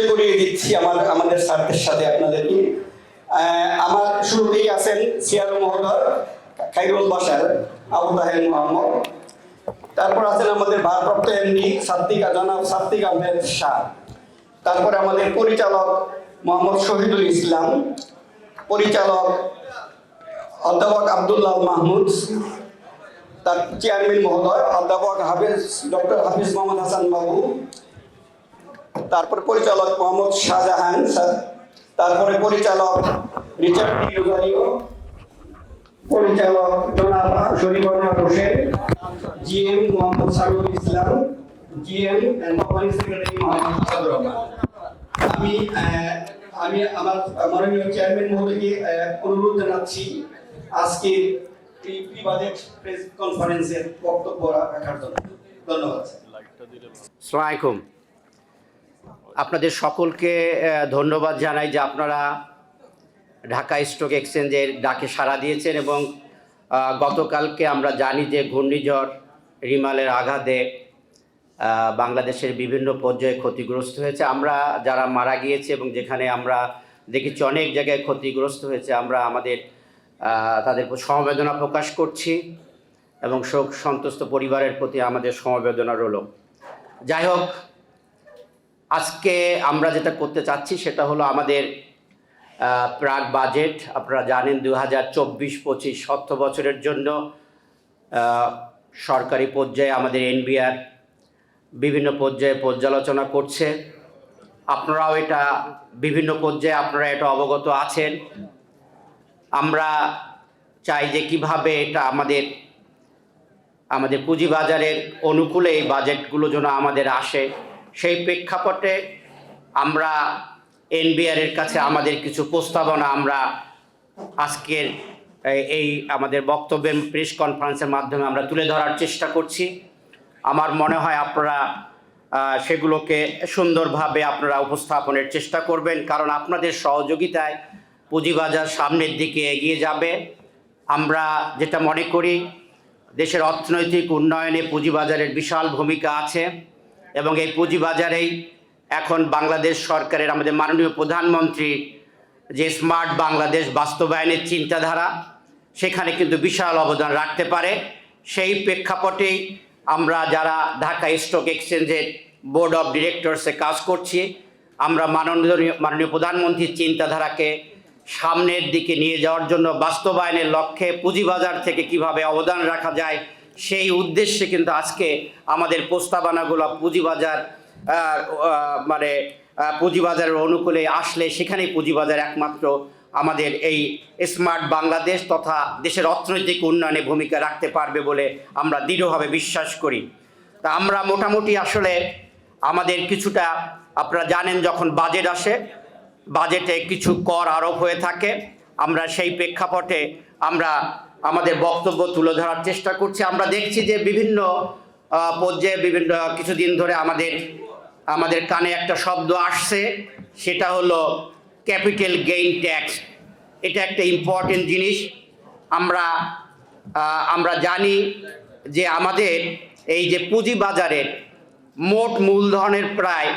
পরিচয় করিয়ে দিচ্ছি আমাদের আমাদের স্যারদের সাথে আপনাদেরকে। আমার শুরুতেই আছেন সিয়ার মহোদয়, খাইরুল বাসার আবু তাহের মোহাম্মদ। তারপর আছেন আমাদের ভারপ্রাপ্ত এমডি সাত্বিক, জনাব সাত্বিক আহমেদ শাহ। তারপরে আমাদের পরিচালক মোহাম্মদ শহীদুল ইসলাম। পরিচালক অধ্যাপক আব্দুল্লাহ মাহমুদ। তার চেয়ারম্যান মহোদয়, অধ্যাপক হাফিজ ডক্টর হাফিজ মোহাম্মদ হাসান বাবু। তারপরে পরিচালক মোহাম্মদ শাহজাহান তারপরে পরিচালক রিচার্ড পরিচালক হোসেন মোহাম্মদ সারুল ইসলাম কোম্পানি সেক্রেটারি মোহাম্মদ আমি আমি আমার মাননীয় চেয়ারম্যান মহোদয়কে অনুরোধ জানাচ্ছি আজকে বাজেট প্রেস কনফারেন্সের বক্তব্য রাখার জন্য। ধন্যবাদ। আপনাদের সকলকে ধন্যবাদ জানাই যে আপনারা ঢাকা স্টক এক্সচেঞ্জের ডাকে সাড়া দিয়েছেন এবং গতকালকে আমরা জানি যে ঘূর্ণিঝড় রিমালের আঘাতে বাংলাদেশের বিভিন্ন পর্যায়ে ক্ষতিগ্রস্ত হয়েছে। আমরা যারা মারা গিয়েছে এবং যেখানে আমরা দেখেছি অনেক জায়গায় ক্ষতিগ্রস্ত হয়েছে, আমরা আমাদের তাদের সমবেদনা প্রকাশ করছি এবং শোক সন্তুষ্ট পরিবারের প্রতি আমাদের সমবেদনা রইল। যাই হোক আজকে আমরা যেটা করতে চাচ্ছি সেটা হলো আমাদের প্রাক বাজেট। আপনারা জানেন দু হাজার চব্বিশ পঁচিশ অর্থ বছরের জন্য সরকারি পর্যায়ে আমাদের এনবিআর বিভিন্ন পর্যায়ে পর্যালোচনা করছে। আপনারাও এটা বিভিন্ন পর্যায়ে আপনারা এটা অবগত আছেন। আমরা চাই যে কীভাবে এটা আমাদের আমাদের পুঁজিবাজারের অনুকূলে এই বাজেটগুলো যেন আমাদের আসে। সেই প্রেক্ষাপটে আমরা এনবিআর এর কাছে আমাদের কিছু প্রস্তাবনা আমরা আজকের এই- এই আমাদের বক্তব্যের প্রেস কনফারেন্সের মাধ্যমে আমরা তুলে ধরার চেষ্টা করছি। আমার মনে হয় আপনারা সেগুলোকে সুন্দরভাবে আপনারা উপস্থাপনের চেষ্টা করবেন, কারণ আপনাদের সহযোগিতায় পুঁজিবাজার সামনের দিকে এগিয়ে যাবে। আমরা যেটা মনে করি, দেশের অর্থনৈতিক উন্নয়নে পুঁজিবাজারের বিশাল ভূমিকা আছে। এবং এই পুঁজিবাজারেই এখন বাংলাদেশ সরকারের আমাদের মাননীয় প্রধানমন্ত্রী যে স্মার্ট বাংলাদেশ বাস্তবায়নের চিন্তাধারা, সেখানে কিন্তু বিশাল অবদান রাখতে পারে। সেই প্রেক্ষাপটেই আমরা যারা ঢাকা স্টক এক্সচেঞ্জের বোর্ড অফ ডিরেক্টরসে কাজ করছি, আমরা মাননীয় মাননীয় প্রধানমন্ত্রীর চিন্তাধারাকে সামনের দিকে নিয়ে যাওয়ার জন্য বাস্তবায়নের লক্ষ্যে পুঁজিবাজার থেকে কীভাবে অবদান রাখা যায় সেই উদ্দেশ্যে কিন্তু আজকে আমাদের প্রস্তাবনাগুলো পুঁজিবাজার মানে পুঁজিবাজারের অনুকূলে আসলে সেখানেই পুঁজিবাজার একমাত্র আমাদের এই স্মার্ট বাংলাদেশ তথা দেশের অর্থনৈতিক উন্নয়নে ভূমিকা রাখতে পারবে বলে আমরা দৃঢ়ভাবে বিশ্বাস করি। তা আমরা মোটামুটি আসলে আমাদের কিছুটা, আপনারা জানেন যখন বাজেট আসে, বাজেটে কিছু কর আরোপ হয়ে থাকে, আমরা সেই প্রেক্ষাপটে আমরা আমাদের বক্তব্য তুলে ধরার চেষ্টা করছি। আমরা দেখছি যে বিভিন্ন পর্যায়ে বিভিন্ন কিছুদিন ধরে আমাদের আমাদের কানে একটা শব্দ আসছে। সেটা হলো ক্যাপিটাল গেইন ট্যাক্স। এটা একটা ইম্পর্টেন্ট জিনিস। আমরা আমরা জানি যে আমাদের এই যে পুঁজিবাজারের মোট মূলধনের প্রায়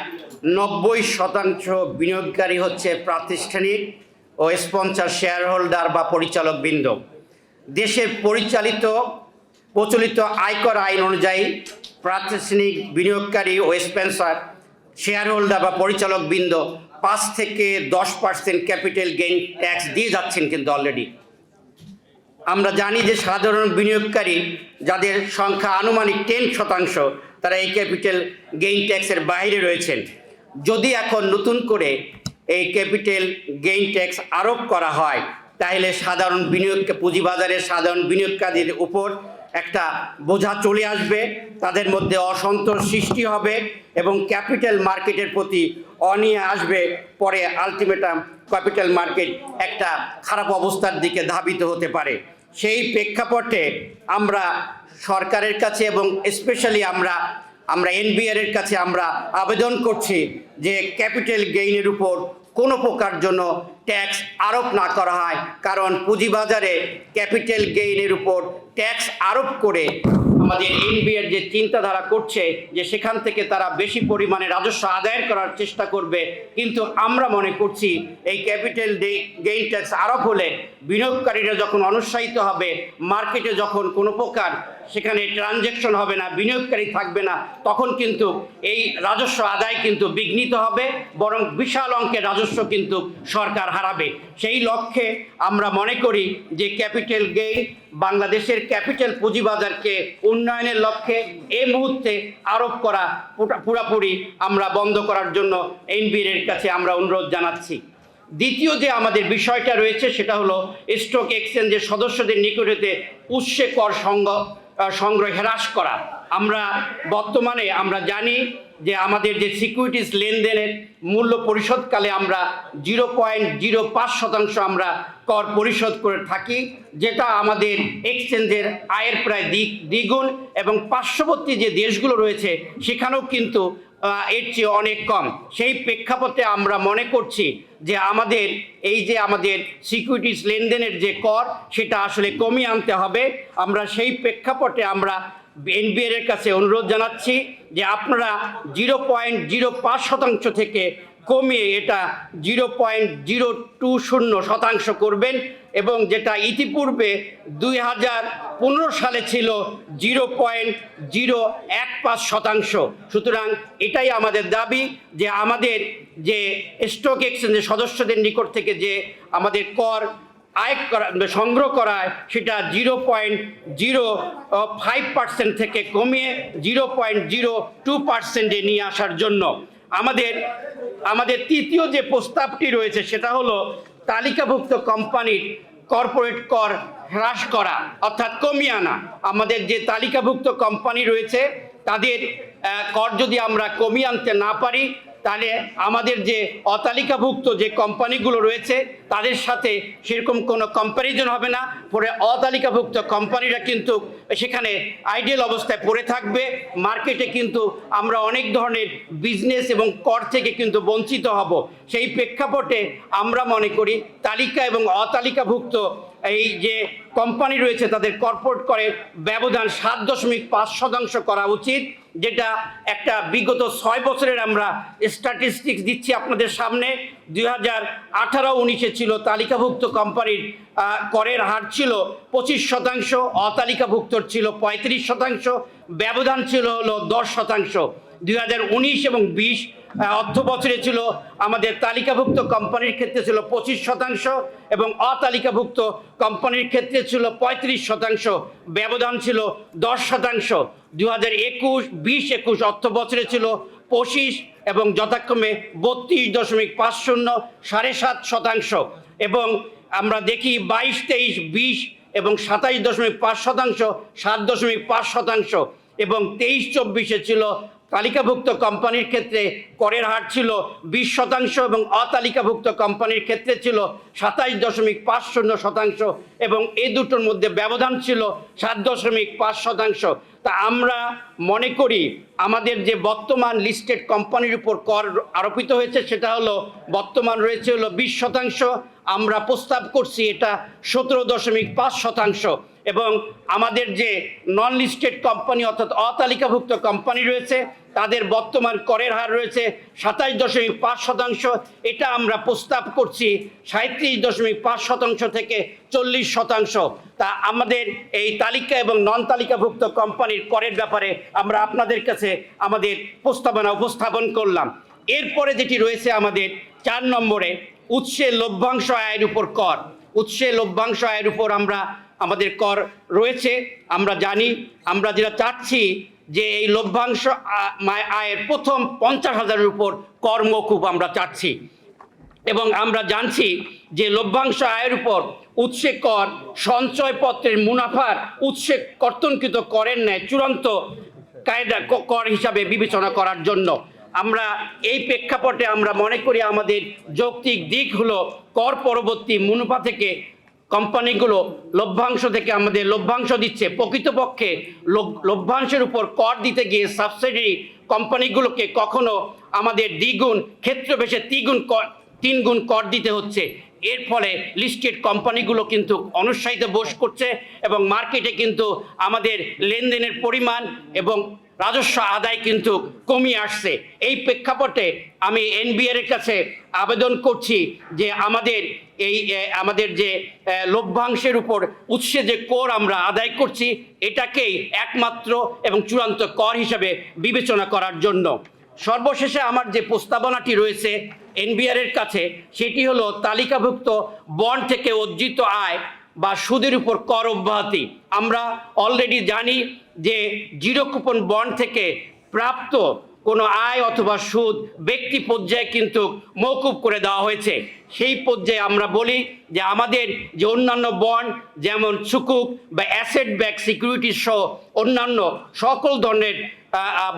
নব্বই শতাংশ বিনিয়োগকারী হচ্ছে প্রাতিষ্ঠানিক ও স্পন্সর শেয়ার হোল্ডার বা পরিচালক বৃন্দ দেশের পরিচালিত, প্রচলিত আয়কর আইন অনুযায়ী প্রাতিষ্ঠানিক বিনিয়োগকারী ও স্পন্সর শেয়ার হোল্ডার বা পরিচালক বৃন্দ পাঁচ থেকে দশ পার্সেন্ট ক্যাপিটাল গেইন ট্যাক্স দিয়ে যাচ্ছেন কিন্তু অলরেডি আমরা জানি যে সাধারণ বিনিয়োগকারী যাদের সংখ্যা আনুমানিক টেন শতাংশ, তারা এই ক্যাপিটাল গেইন ট্যাক্সের বাইরে রয়েছেন। যদি এখন নতুন করে এই ক্যাপিটাল গেইন ট্যাক্স আরোপ করা হয় তাহলে সাধারণ বিনিয়োগ পুঁজিবাজারের সাধারণ বিনিয়োগকারীর উপর একটা বোঝা চলে আসবে। তাদের মধ্যে অসন্তোষ সৃষ্টি হবে এবং ক্যাপিটাল মার্কেটের প্রতি অনিয়ে আসবে। পরে আলটিমেটাম ক্যাপিটাল মার্কেট একটা খারাপ অবস্থার দিকে ধাবিত হতে পারে। সেই প্রেক্ষাপটে আমরা সরকারের কাছে এবং স্পেশালি আমরা আমরা এনবিআর এর কাছে আমরা আবেদন করছি যে ক্যাপিটাল গেইনের উপর কোনো প্রকার জন্য ট্যাক্স আরোপ না করা হয়। কারণ পুঁজিবাজারে ক্যাপিটাল গেইনের উপর ট্যাক্স আরোপ করে আমাদের এনবিআর যে চিন্তাধারা করছে যে সেখান থেকে তারা বেশি পরিমাণে রাজস্ব আদায় করার চেষ্টা করবে। কিন্তু আমরা মনে করছি এই ক্যাপিটাল গেইন ট্যাক্স আরোপ হলে বিনিয়োগকারীরা যখন অনুৎসাহিত হবে মার্কেটে যখন কোনো প্রকার সেখানে ট্রানজ্যাকশন হবে না বিনিয়োগকারী থাকবে না তখন কিন্তু এই রাজস্ব আদায় কিন্তু বিঘ্নিত হবে বরং বিশাল অঙ্কের রাজস্ব কিন্তু সরকার হারাবে। সেই লক্ষ্যে আমরা মনে করি যে ক্যাপিটাল গেইন বাংলাদেশের ক্যাপিটাল পুঁজিবাজারকে উন্নয়নের লক্ষ্যে এই মুহূর্তে আরোপ করা পুরা- পুরাপুরি আমরা বন্ধ করার জন্য এনবিএর এর কাছে আমরা অনুরোধ জানাচ্ছি। দ্বিতীয় যে আমাদের বিষয়টা রয়েছে সেটা হলো স্টক এক্সচেঞ্জের সদস্যদের নিকটেতে উৎসে কর আহ, সংগ্রহ হ্রাস করা। আমরা বর্তমানে আমরা জানি যে আমাদের যে সিকিউরিটিজ লেনদেনের মূল্য পরিশোধকালে আমরা জিরো পয়েন্ট জিরো পাঁচ শতাংশ আমরা কর পরিশোধ করে থাকি, যেটা আমাদের এক্সচেঞ্জের আয়ের প্রায় দ্বি, দ্বিগুণ এবং পার্শ্ববর্তী যে দেশগুলো রয়েছে, সেখানেও কিন্তু এর চেয়ে অনেক কম। সেই প্রেক্ষাপটে আমরা মনে করছি যে আমাদের এই যে আমাদের সিকিউরিটিজ লেনদেনের যে কর, সেটা আসলে কমিয়ে আনতে হবে। আমরা সেই প্রেক্ষাপটে আমরা এনবিআর কাছে অনুরোধ জানাচ্ছি যে আপনারা জিরো পয়েন্ট জিরো পাঁচ শতাংশ থেকে কমিয়ে এটা জিরো পয়েন্ট জিরো টু শূন্য শতাংশ করবেন এবং যেটা ইতিপূর্বে দুই হাজার পনেরো সালে ছিল জিরো পয়েন্ট জিরো এক পাঁচ শতাংশ। সুতরাং এটাই আমাদের দাবি যে আমাদের যে স্টক এক্সচেঞ্জের সদস্যদের নিকট থেকে যে আমাদের কর আয় করা, সংগ্রহ করায় সেটা zero point zero five percent থেকে কমিয়ে জিরো পয়েন্ট জিরো টু পার্সেন্টে নিয়ে আসার জন্য আমাদের আমাদের তৃতীয় যে প্রস্তাবটি রয়েছে সেটা হলো তালিকাভুক্ত কোম্পানির কর্পোরেট কর হ্রাস করা, অর্থাৎ কমিয়ে আনা। আমাদের যে তালিকাভুক্ত কোম্পানি রয়েছে, তাদের কর যদি আমরা কমিয়ে আনতে না পারি তাহলে আমাদের যে অতালিকাভুক্ত যে কোম্পানিগুলো রয়েছে, তাদের সাথে সেরকম কোনো কম্প্যারিজন হবে না। পরে অতালিকাভুক্ত কোম্পানিরা কিন্তু সেখানে আইডিয়াল অবস্থায় পড়ে থাকবে। মার্কেটে কিন্তু আমরা অনেক ধরনের বিজনেস এবং কর থেকে কিন্তু বঞ্চিত হব। সেই প্রেক্ষাপটে আমরা মনে করি, তালিকা এবং অতালিকাভুক্ত এই যে কোম্পানি রয়েছে তাদের কর্পোরেট করের ব্যবধান সাত দশমিক পাঁচ শতাংশ করা উচিত, যেটা একটা বিগত ছয় বছরের আমরা স্ট্যাটিস্টিক্স দিচ্ছি আপনাদের সামনে। দুই হাজার আঠারো উনিশে ছিল তালিকাভুক্ত কোম্পানির করের হার ছিল পঁচিশ শতাংশ, অতালিকাভুক্তর ছিল পঁয়ত্রিশ শতাংশ, ব্যবধান ছিল হলো দশ শতাংশ। দুই হাজার উনিশ এবং বিশ অর্থ বছরে ছিল আমাদের তালিকাভুক্ত কোম্পানির ক্ষেত্রে ছিল পঁচিশ শতাংশ এবং অতালিকাভুক্ত কোম্পানির ক্ষেত্রে ছিল পঁয়ত্রিশ শতাংশ। ব্যবধান ছিল দশ শতাংশ। দু হাজার একুশ, বিশ একুশ অর্থ বছরে ছিল পঁচিশ এবং যথাক্রমে বত্রিশ দশমিক পাঁচ শূন্য, সাড়ে সাত শতাংশ। এবং আমরা দেখি বাইশ, তেইশ, বিশ এবং সাতাইশ দশমিক পাঁচ শতাংশ, সাত দশমিক পাঁচ শতাংশ এবং তেইশ, চব্বিশে ছিল তালিকাভুক্ত কোম্পানির ক্ষেত্রে করের হার ছিল বিশ শতাংশ এবং অতালিকাভুক্ত কোম্পানির ক্ষেত্রে ছিল সাতাইশ দশমিক পাঁচ শূন্য শতাংশ এবং এই দুটোর মধ্যে ব্যবধান ছিল সাত দশমিক পাঁচ শতাংশ। তা আমরা মনে করি আমাদের যে বর্তমান লিস্টেড কোম্পানির উপর কর আরোপিত হয়েছে সেটা হলো বর্তমান রয়েছে হলো বিশ শতাংশ। আমরা প্রস্তাব করছি এটা সতেরো দশমিক পাঁচ শতাংশ। এবং আমাদের যে নন লিস্টেড কোম্পানি অর্থাৎ অতালিকাভুক্ত কোম্পানি রয়েছে, তাদের বর্তমান করের হার রয়েছে সাতাশ দশমিক পাঁচ শতাংশ। এটা আমরা প্রস্তাব করছি সাঁত্রিশ দশমিক পাঁচ শতাংশ থেকে চল্লিশ শতাংশ। তা আমাদের এই তালিকা এবং নন তালিকাভুক্ত কোম্পানির করের ব্যাপারে আমরা আপনাদের কাছে আমাদের প্রস্তাবনা উপস্থাপন করলাম। এরপরে যেটি রয়েছে আমাদের চার নম্বরে উৎসে লভ্যাংশ আয়ের উপর কর। উৎসে লভ্যাংশ আয়ের উপর আমরা আমাদের কর রয়েছে। আমরা জানি, আমরা যেটা চাচ্ছি যে এই লভ্যাংশ আয়ের প্রথম পঞ্চাশ হাজারের উপর কর মকুব আমরা চাচ্ছি। এবং আমরা জানছি যে লভ্যাংশ আয়ের উপর উৎসে কর, সঞ্চয়পত্রের মুনাফার উৎসে কর্তনকৃত করের ন্যায় চূড়ান্ত কায়দা কর হিসাবে বিবেচনা করার জন্য। আমরা এই প্রেক্ষাপটে আমরা মনে করি আমাদের যৌক্তিক দিক হলো কর পরবর্তী মুনাফা থেকে কোম্পানিগুলো লভ্যাংশ থেকে আমাদের লভ্যাংশ দিচ্ছে। প্রকৃতপক্ষে লভ- লভ্যাংশের উপর কর দিতে গিয়ে সাবসিডি কোম্পানিগুলোকে কখনো আমাদের দ্বিগুণ ক্ষেত্র ক্ষেত্রবেশে তিগুণ কর তিন গুণ কর দিতে হচ্ছে। এর ফলে লিস্টেড কোম্পানিগুলো কিন্তু অনুৎসাহিত বোস করছে এবং মার্কেটে কিন্তু আমাদের লেনদেনের পরিমাণ এবং রাজস্ব আদায় কিন্তু কমিয়ে আসছে। এই প্রেক্ষাপটে আমি এনবিআর এর কাছে আবেদন করছি যে আমাদের এই আমাদের যে লভ্যাংশের উপর উৎসে যে কর আমরা আদায় করছি, এটাকেই একমাত্র এবং চূড়ান্ত কর হিসাবে বিবেচনা করার জন্য। সর্বশেষে আমার যে প্রস্তাবনাটি রয়েছে এনবিআর এর কাছে, সেটি হলো তালিকাভুক্ত বন্ড থেকে অর্জিত আয় বা সুদের উপর কর অব্যাহতি। আমরা অলরেডি জানি যে জিরো কুপন বন্ড থেকে প্রাপ্ত কোনো আয় অথবা সুদ ব্যক্তি পর্যায়ে কিন্তু মৌকুব করে দেওয়া হয়েছে। সেই পর্যায়ে আমরা বলি যে আমাদের যে অন্যান্য বন্ড, যেমন সুকুক বা অ্যাসেট ব্যাক সিকিউরিটি সহ অন্যান্য সকল ধরনের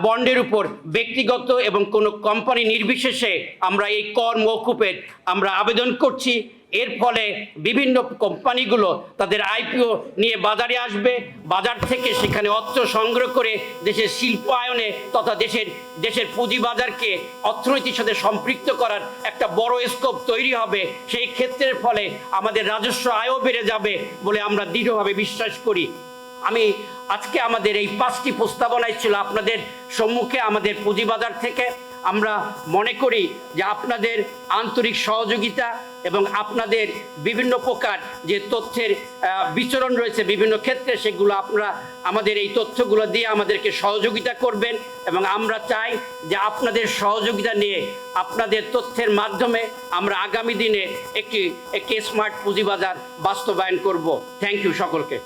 বন্ডের উপর ব্যক্তিগত এবং কোনো কোম্পানি নির্বিশেষে আমরা এই কর মৌকুপের আমরা আবেদন করছি। এর ফলে বিভিন্ন কোম্পানিগুলো তাদের আইপিও নিয়ে বাজারে আসবে। বাজার থেকে সেখানে অর্থ সংগ্রহ করে দেশের শিল্পায়নে তথা দেশের দেশের পুঁজিবাজারকে অর্থনীতির সাথে সম্পৃক্ত করার একটা বড় স্কোপ তৈরি হবে। সেই ক্ষেত্রের ফলে আমাদের রাজস্ব আয়ও বেড়ে যাবে বলে আমরা দৃঢ়ভাবে বিশ্বাস করি। আমি আজকে আমাদের এই পাঁচটি প্রস্তাবনায় ছিল আপনাদের সম্মুখে আমাদের পুঁজিবাজার থেকে। আমরা মনে করি যে আপনাদের আন্তরিক সহযোগিতা এবং আপনাদের বিভিন্ন প্রকার যে তথ্যের বিচরণ রয়েছে বিভিন্ন ক্ষেত্রে, সেগুলো আপনারা আমাদের এই তথ্যগুলো দিয়ে আমাদেরকে সহযোগিতা করবেন এবং আমরা চাই যে আপনাদের সহযোগিতা নিয়ে আপনাদের তথ্যের মাধ্যমে আমরা আগামী দিনে একটি একটি স্মার্ট পুঁজিবাজার বাস্তবায়ন করব। থ্যাংক ইউ সকলকে।